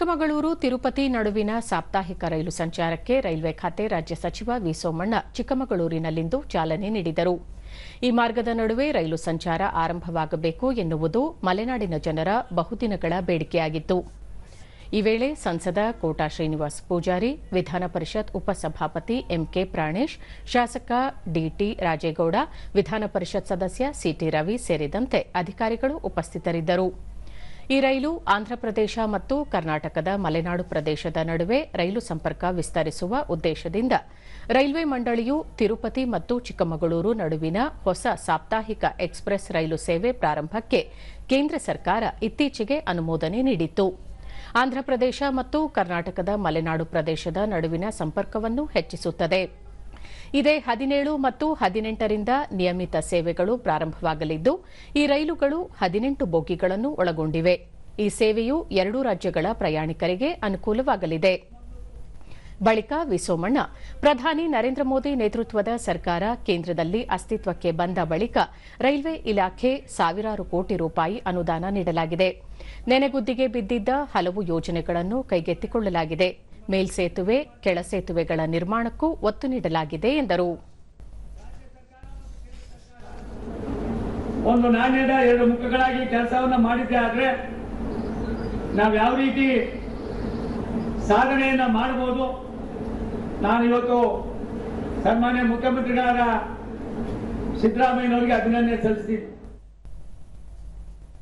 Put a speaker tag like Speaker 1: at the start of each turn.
Speaker 1: ಚಿಕ್ಕಮಗಳೂರು, ತಿರುಪತಿ ನಡುವಿನ ಸಾಪ್ತಾಹಿಕ ರೈಲು ಸಂಚಾರಕ್ಕೆ ರೈಲ್ವೆ ಖಾತೆ ರಾಜ್ಯ ಸಚಿವ ವಿ ಸೋಮಣ್ಣ ಚಿಕ್ಕಮಗಳೂರಿನಲ್ಲಿಂದು ಚಾಲನೆ ನೀಡಿದರು. ಈ ಮಾರ್ಗದ ನಡುವೆ ರೈಲು ಸಂಚಾರ ಆರಂಭವಾಗಬೇಕು ಎನ್ನುವುದು ಮಲೆನಾಡಿನ ಜನರ ಬಹುದಿನಗಳ ಬೇಡಿಕೆಯಾಗಿತ್ತು. ಈ ವೇಳೆ ಸಂಸದ ಕೋಟಾ ಶ್ರೀನಿವಾಸ್ ಪೂಜಾರಿ, ವಿಧಾನ ಪರಿಷತ್ ಉಪಸಭಾಪತಿ ಎಂಕೆ ಪ್ರಾಣೇಶ್, ಶಾಸಕ ಡಿಟಿ ರಾಜೇಗೌಡ, ವಿಧಾನ ಪರಿಷತ್ ಸದಸ್ಯ ಸಿಟಿ ರವಿ ಸೇರಿದಂತೆ ಅಧಿಕಾರಿಗಳು ಉಪಸ್ಥಿತರಿದ್ದರು. ಈ ರೈಲು ಆಂಧ್ರಪ್ರದೇಶ ಮತ್ತು ಕರ್ನಾಟಕದ ಮಲೆನಾಡು ಪ್ರದೇಶದ ನಡುವೆ ರೈಲು ಸಂಪರ್ಕ ವಿಸ್ತರಿಸುವ ಉದ್ದೇಶದಿಂದ ರೈಲ್ವೆ ಮಂಡಳಿಯು ತಿರುಪತಿ ಮತ್ತು ಚಿಕ್ಕಮಗಳೂರು ನಡುವಿನ ಹೊಸ ಸಾಪ್ತಾಹಿಕ ಎಕ್ಸ್ಪ್ರೆಸ್ ರೈಲು ಸೇವೆ ಪ್ರಾರಂಭಕ್ಕೆ ಕೇಂದ್ರ ಸರ್ಕಾರ ಇತ್ತೀಚೆಗೆ ಅನುಮೋದನೆ ನೀಡಿತ್ತು. ಆಂಧ್ರಪ್ರದೇಶ ಮತ್ತು ಕರ್ನಾಟಕದ ಮಲೆನಾಡು ಪ್ರದೇಶದ ನಡುವಿನ ಸಂಪರ್ಕವನ್ನು ಹೆಚ್ಚಿಸುತ್ತದೆ. ಇದೇ ಹದಿನೇಳು ಮತ್ತು ಹದಿನೆಂಟರಿಂದ ನಿಯಮಿತ ಸೇವೆಗಳು ಪ್ರಾರಂಭವಾಗಲಿದ್ದು, ಈ ರೈಲುಗಳು ಹದಿನೆಂಟು ಬೋಗಿಗಳನ್ನು ಒಳಗೊಂಡಿವೆ. ಈ ಸೇವೆಯು ಎರಡೂ ರಾಜ್ಯಗಳ ಪ್ರಯಾಣಿಕರಿಗೆ ಅನುಕೂಲವಾಗಲಿದೆ. ಬಳಿಕ ವಿಸೋಮಣ್ಣ, ಪ್ರಧಾನಿ ನರೇಂದ್ರ ಮೋದಿ ನೇತೃತ್ವದ ಸರ್ಕಾರ ಕೇಂದ್ರದಲ್ಲಿ ಅಸ್ತಿತ್ವಕ್ಕೆ ಬಂದ ಬಳಿಕ ರೈಲ್ವೆ ಇಲಾಖೆ ಸಾವಿರಾರು ಕೋಟಿ ರೂಪಾಯಿ ಅನುದಾನ ನೀಡಲಾಗಿದೆ. ನೆನೆಗುದ್ದಿಗೆ ಬಿದ್ದಿದ್ದ ಹಲವು ಯೋಜನೆಗಳನ್ನು ಕೈಗೆತ್ತಿಕೊಳ್ಳಲಾಗಿದೆ. ಮೇಲ್ಸೇತುವೆ ಕೆಳಸೇತುವೆಗಳ ನಿರ್ಮಾಣಕ್ಕೂ ಒತ್ತು ನೀಡಲಾಗಿದೆ ಎಂದರು.
Speaker 2: ಒಂದು ನಾಣ್ಯದ ಎರಡು ಮುಖಗಳಾಗಿ ಕೆಲಸವನ್ನು ಮಾಡಿದ್ದೆ ಆದ್ರೆ ನಾವು ಯಾವ ರೀತಿ ಸಾಧನೆಯನ್ನ ಮಾಡಬಹುದು ನಾನು ಇವತ್ತು ಸನ್ಮಾನ್ಯ ಮುಖ್ಯಮಂತ್ರಿಗಳಾದ ಸಿದ್ದರಾಮಯ್ಯನವರಿಗೆ ಅಭಿನಂದನೆ ಸಲ್ಲಿಸ್ತೀನಿ.